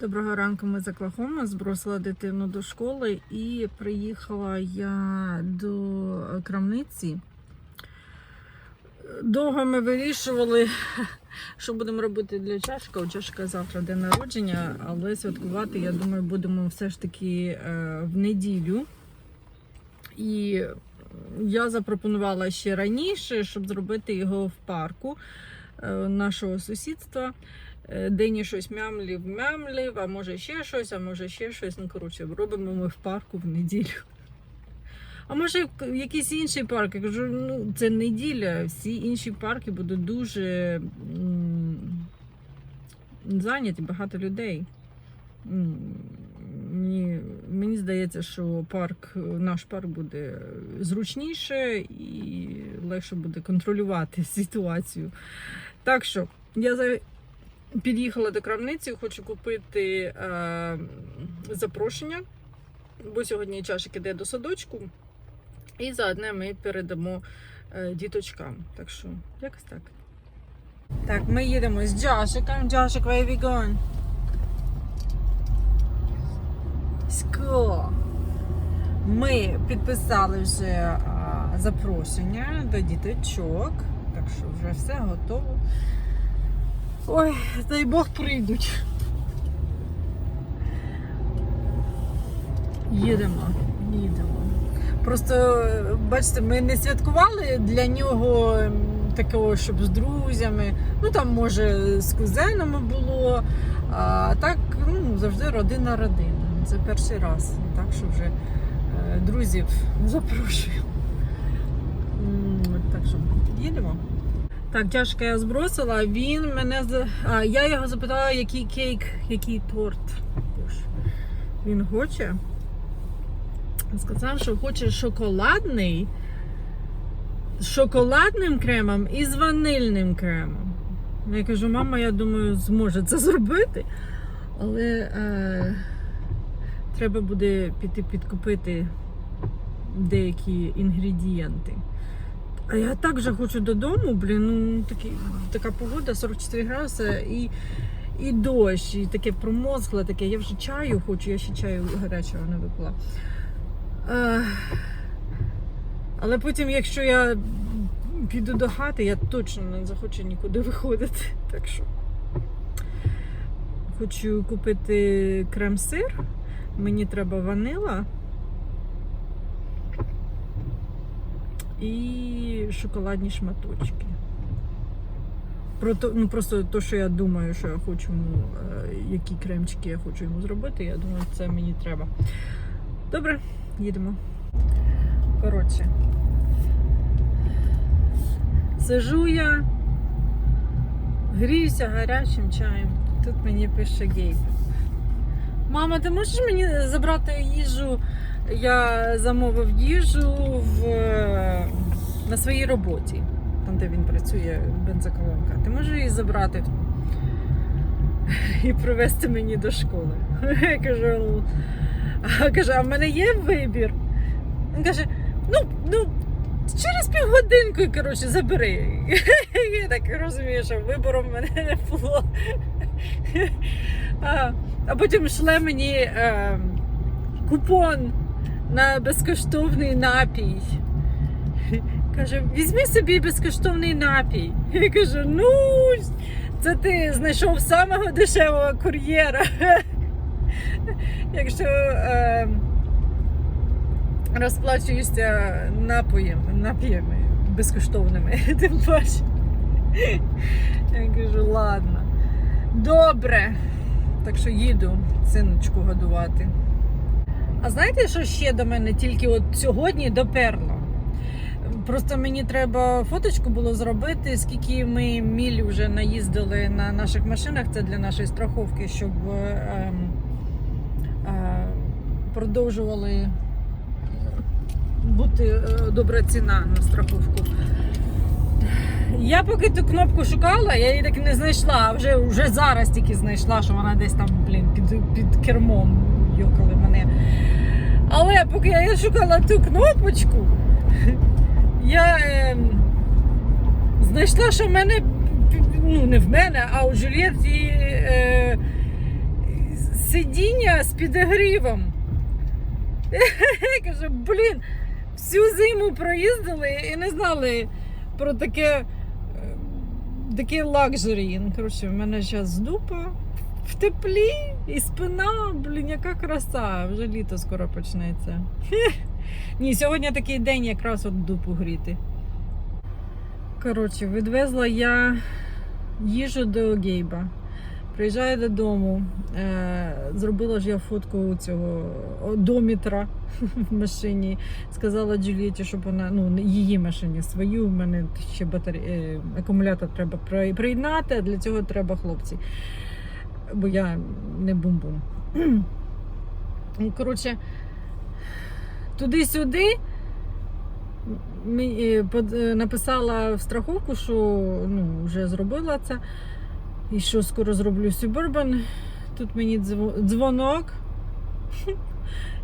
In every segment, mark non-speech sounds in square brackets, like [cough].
Доброго ранку, ми з Оклахоми, збросила дитину до школи і приїхала я до крамниці. Довго ми вирішували, що будемо робити для чашка. У чашка завтра день народження, але святкувати, я думаю, будемо все ж таки е, в неділю. І я запропонувала ще раніше, щоб зробити його в парку е, нашого сусідства. Е, Дені щось мямлів, мямлів, а може ще щось, а може ще щось. Ну, коротше, робимо ми в парку в неділю. А може в якийсь інший парк? Я кажу, ну це неділя, всі інші парки будуть дуже зайняті, багато людей. Мені, мені здається, що парк, наш парк буде зручніше і легше буде контролювати [laughs] ситуацію. Так що я за під'їхала до крамниці, хочу купити е, запрошення, бо сьогодні чашик іде до садочку. І заодно ми передамо е, діточкам. Так що, якось так. Так, ми їдемо з Джашиком. Джашик, where are we going? School. Ми підписали вже а, запрошення до діточок. Так що вже все готово. Ой, дай Бог прийдуть. Їдемо, їдемо. Просто, бачите, ми не святкували для нього такого, щоб з друзями. Ну там, може, з кузенами було. А так, ну, завжди родина родина. Це перший раз. Так що вже е, друзів запрошую. Так що їдемо. Так, тяжко я збросила. Він мене а, я його запитала, який кейк, який торт. Він хоче. Сказав, що хоче шоколадний з шоколадним кремом і з ванильним кремом. Ну, Я кажу, мама, я думаю, зможе це зробити. Але е, треба буде піти підкупити деякі інгредієнти. А я так вже хочу додому, блін, ну такі, така погода, 44 градуси і, і дощ, і таке промозгле, таке. Я вже чаю хочу, я ще чаю гарячого не випила. Е, але потім, якщо я піду до хати, я точно не захочу нікуди виходити. Так що хочу купити крем-сир, мені треба ванила. І шоколадні шматочки. Про то, ну просто то, що я думаю, що я хочу йому, е, які кремчики я хочу йому зробити, я думаю, це мені треба. Добре, їдемо. Коротше. Сижу я, гріюся гарячим чаєм. Тут мені пише Гейб. Мама, ти можеш мені забрати їжу? Я замовив їжу в, на своїй роботі, там де він працює, бензоколонка. Ти можеш її забрати і привезти мені до школи? [laughs] Я кажу, а, каже, а в мене є вибір? Він каже, ну, ну, через півгодинку, коротше, забери. [laughs] Я так розумію, що вибору в мене не було. [laughs] А потім шле мені е, купон на безкоштовний напій. Каже, візьми собі безкоштовний напій. Я кажу, ну, це ти знайшов самого дешевого кур'єра. Якщо е, розплачуюся напоями, напіями безкоштовними, [laughs] тим паче. Я кажу, ладно. Добре. Так що їду синочку годувати. А знаєте, що ще до мене тільки от сьогодні доперло? Просто мені треба фоточку було зробити, скільки ми міль вже наїздили на наших машинах. Це для нашої страховки, щоб е, е, продовжували бути е, добра ціна на страховку. Я поки ту кнопку шукала, я її так і не знайшла, а вже, вже зараз тільки знайшла, що вона десь там, блін, під, під кермом йокали мене. Але поки я шукала ту кнопочку, [laughs] я е, знайшла, що в мене, ну не в мене, а у Джульєті е, сидіння з підігрівом. Я [laughs] кажу, блін, всю зиму проїздили і не знали про таке, е, таке лакжері. Коротше, в мене зараз дупа в теплі і спина, блін, яка краса. Вже літо скоро почнеться. [laughs] Ні, сьогодні такий день якраз от дупу гріти. Коротше, відвезла я їжу до Гейба. Приїжджаю додому, е, зробила ж я фотку цього одометра [laughs] в машині. Сказала Джулієті, щоб вона, ну, її машині свою, в мене ще батаре... е, акумулятор треба при- приєднати, а для цього треба хлопці. Бо я не бум-бум. Ну, Коротше, туди-сюди е, е, написала в страховку, що ну, вже зробила це. І що скоро зроблю Suburban. Тут мені дзвонок. [laughs]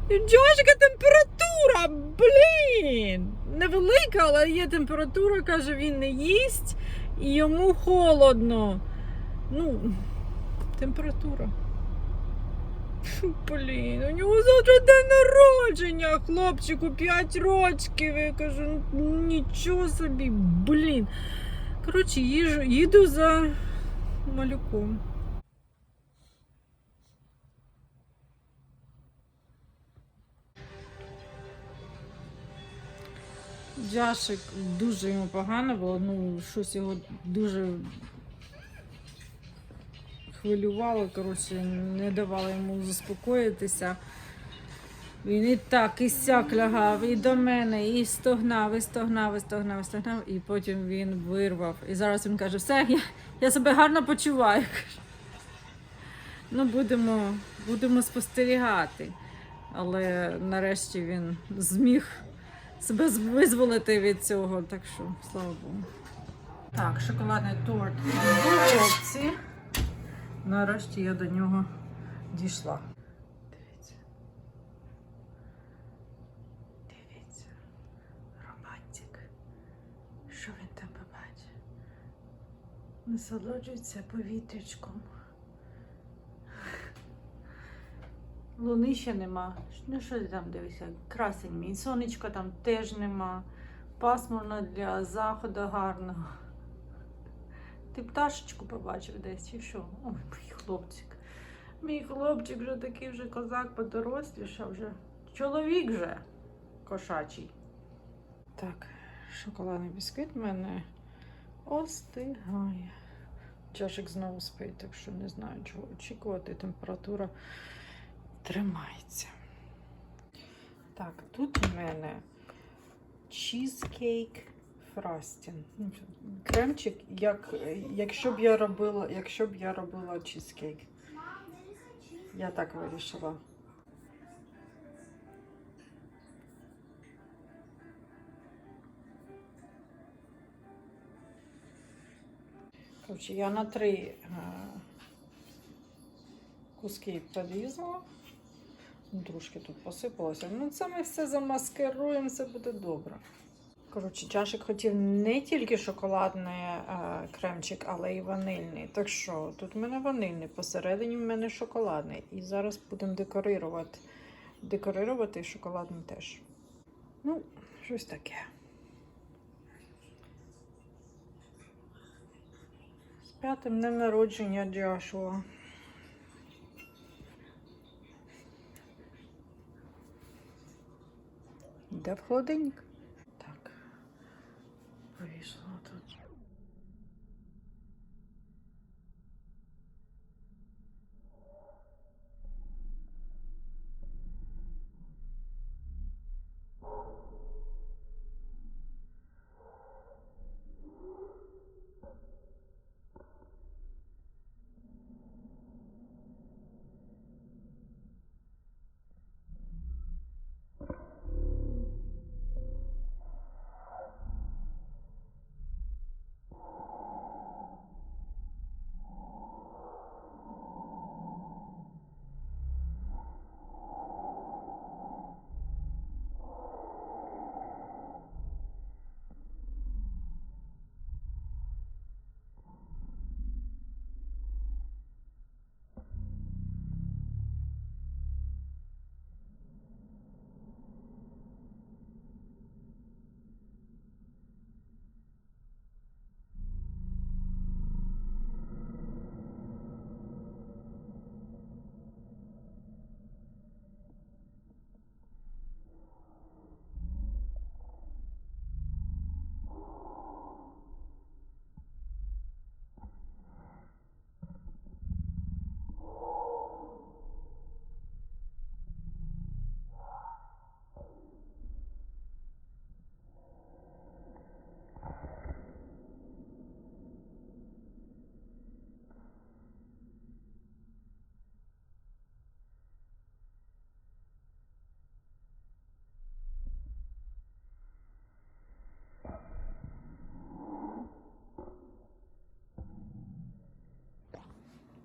Джошка, температура! Блін! Невелика, але є температура, каже, він не їсть і йому холодно. Ну, температура. Блін, у нього завтра день народження, хлопчику 5 рочків. Я кажу, нічого собі, блін. Коротше, їжу, їду за малюком. Джашик дуже йому погано було, ну щось його дуже хвилювало, коротше, не давало йому заспокоїтися. Він і так, і сяк лягав, і до мене, і стогнав, і стогнав, і стогнав, і стогнав, і потім він вирвав. І зараз він каже, все, я, я себе гарно почуваю. Ну, будемо, будемо спостерігати. Але нарешті він зміг себе визволити від цього, так що слава Богу. Так, шоколадний торт в духовці. Нарешті я до нього дійшла. Дивіться. Дивіться. Романтик. Що він там побачить? Насолоджується повітрячком. Луни ще нема. Ну що ти там дивишся? Красень мій. Сонечка там теж нема. Пасмурно для заходу гарного. Ти пташечку побачив десь чи що? Ой, мій хлопчик. Мій хлопчик вже такий вже козак подорослішав вже. Чоловік вже кошачий. Так, шоколадний бісквіт мене остигає. Чашик знову спить, так що не знаю, чого очікувати. Температура тримається. Так, тут у мене чізкейк фрастін. Ну, Кремчик, як, якщо б я робила, якщо б я робила чізкейк. Я так вирішила. Коротше, я на три е, куски порізала. Ну, Трошки тут посипалося. Ну, це ми все замаскируємо, все буде добре. Коротше, чашик хотів не тільки шоколадний е, кремчик, але й ванильний. Так що тут в мене ванильний, посередині в мене шоколадний. І зараз будемо декорирувати. Декорирувати шоколадним теж. Ну, щось таке. З п'ятим днем народження Джошуа. Де в холодильник?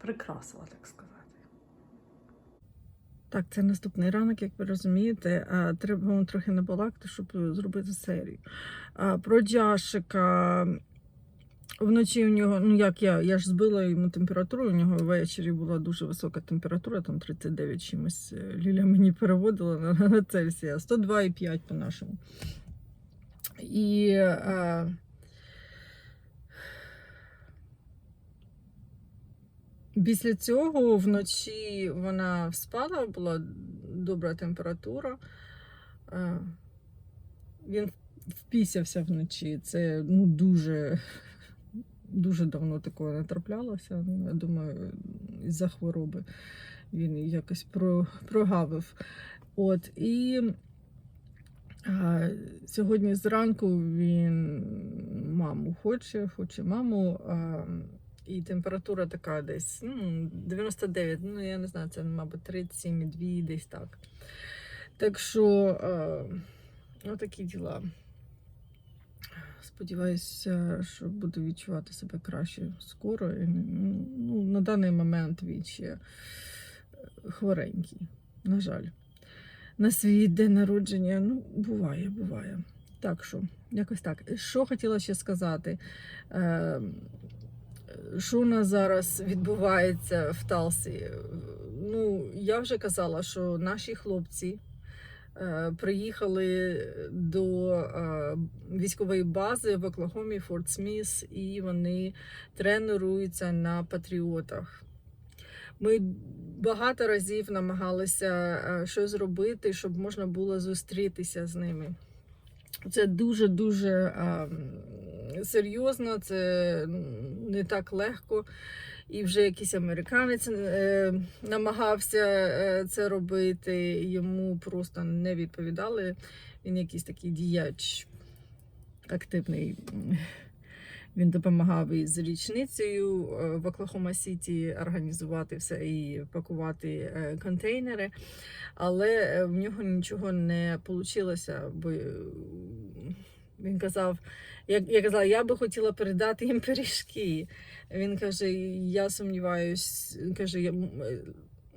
Прикрасила, так сказати. Так, це наступний ранок, як ви розумієте. Треба вам трохи набалакати, щоб зробити серію. Про Джашика. Вночі у нього, ну як я, я ж збила йому температуру, у нього ввечері була дуже висока температура, там 39 чимось. Е, Ліля мені переводила на, Цельсія, 102,5 по-нашому. І е, після цього вночі вона спала, була добра температура. Е, він впісявся вночі. Це ну, дуже, дуже давно такого не траплялося. Я думаю, із-за хвороби він якось про, прогавив. От, і а, сьогодні зранку він маму хоче, хоче маму. А, і температура така десь ну, 99, ну я не знаю, це, мабуть, 37,2 десь так. Так що, а, отакі діла. Сподіваюся, що буду відчувати себе краще скоро. І, Ну, на даний момент він ще хворенький, на жаль. На свій день народження, ну, буває, буває. Так що, якось так. Що хотіла ще сказати? Е, що у нас зараз відбувається в Талсі? Ну, я вже казала, що наші хлопці е, приїхали до е, військової бази в Оклахомі Форт Сміс, і вони тренуються на патріотах. Ми багато разів намагалися е, щось зробити, щоб можна було зустрітися з ними. Це дуже-дуже е, серйозно, це не так легко. І вже якийсь американець е, намагався е, це робити, йому просто не відповідали. Він якийсь такий діяч активний. Він допомагав із річницею е, в Оклахома Сіті організувати все і пакувати е, контейнери, але в нього нічого не вийшло, бо він казав, я, я казала, я би хотіла передати їм пиріжки. Він каже: Я сумніваюсь, каже, я, е,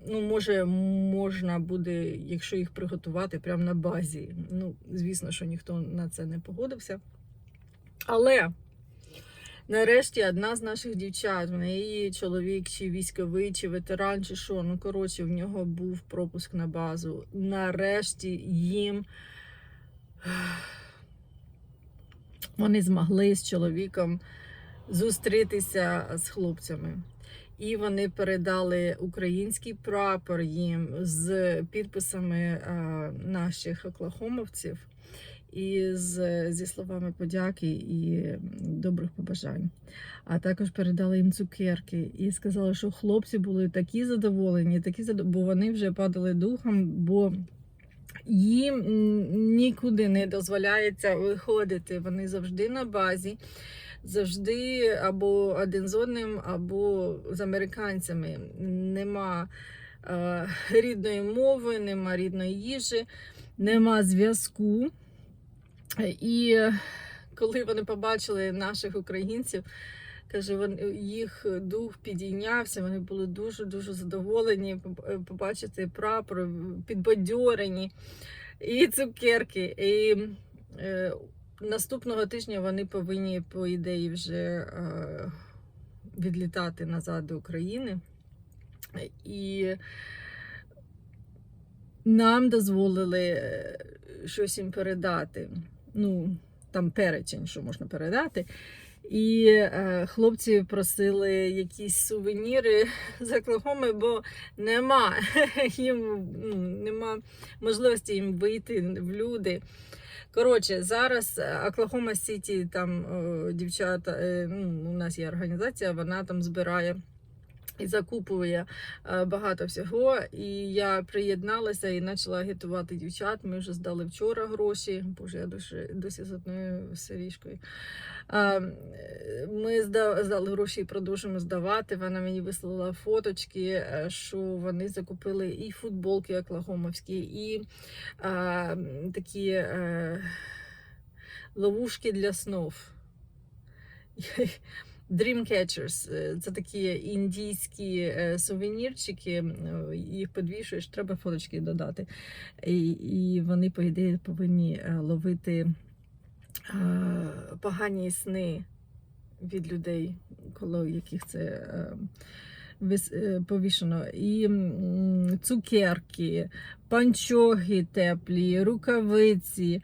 ну, може, можна буде, якщо їх приготувати прямо на базі. Ну, звісно, що ніхто на це не погодився. Але нарешті одна з наших дівчат, в неї чоловік, чи військовий, чи ветеран, чи що, ну коротше, в нього був пропуск на базу. Нарешті їм вони змогли з чоловіком зустрітися з хлопцями. І вони передали український прапор їм з підписами е, наших оклахомовців і з, зі словами подяки і добрих побажань. А також передали їм цукерки і сказали, що хлопці були такі задоволені, такі задов... бо вони вже падали духом, бо їм нікуди не дозволяється виходити. Вони завжди на базі, завжди або один з одним, або з американцями. Нема е, рідної мови, нема рідної їжі, нема зв'язку. І коли вони побачили наших українців, каже, вони, їх дух підійнявся, вони були дуже-дуже задоволені побачити прапор, підбадьорені і цукерки. І е, наступного тижня вони повинні, по ідеї, вже е, відлітати назад до України. І нам дозволили е, щось їм передати. Ну, там перечень, що можна передати. І е, хлопці просили якісь сувеніри з Оклахоми, бо нема [laughs] їм ну, нема можливості їм вийти в люди. Коротше, зараз Оклахома Сіті, там е, дівчата, е, ну, у нас є організація, вона там збирає і закупує е, багато всього. І я приєдналася і почала агітувати дівчат. Ми вже здали вчора гроші. Боже, я досі, досі з одною сиріжкою. Е, Ми здали гроші і продовжуємо здавати. Вона мені вислала фоточки, е, що вони закупили і футболки оклахомовські, і а, такі е, ловушки для снов. Dreamcatchers. Е, Це такі індійські е, сувенірчики. Їх підвішуєш, треба фоточки додати. І, і вони, по ідеї, повинні е, ловити е, погані сни від людей, коло яких це е, е, повішено. І цукерки, панчоги теплі, рукавиці.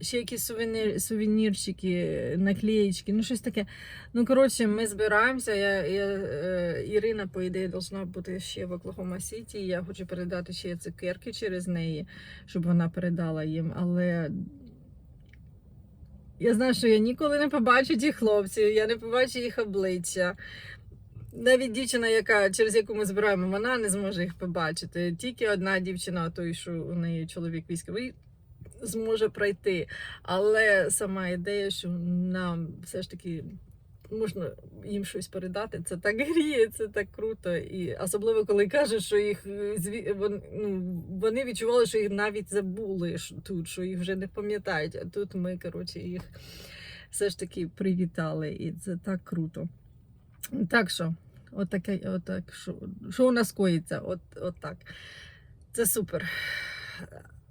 Ще якісь сувенір, сувенірчики, наклеєчки, ну щось таке. Ну, коротше, ми збираємося. Я, я, е, Ірина, по ідеї, должна бути ще в Оклахома Сіті. Я хочу передати ще цукерки через неї, щоб вона передала їм. Але я знаю, що я ніколи не побачу тих хлопців, я не побачу їх обличчя. Навіть дівчина, яка, через яку ми збираємо, вона не зможе їх побачити. Тільки одна дівчина, той, що у неї чоловік військовий, зможе пройти. Але сама ідея, що нам все ж таки можна їм щось передати, це так гріє, це так круто. І особливо, коли кажуть, що їх е, ну, вони відчували, що їх навіть забули тут, що їх вже не пам'ятають. А тут ми, коротше, їх все ж таки привітали, і це так круто. Так що, отаке, отак, що, що у нас коїться? От, от так. Це супер.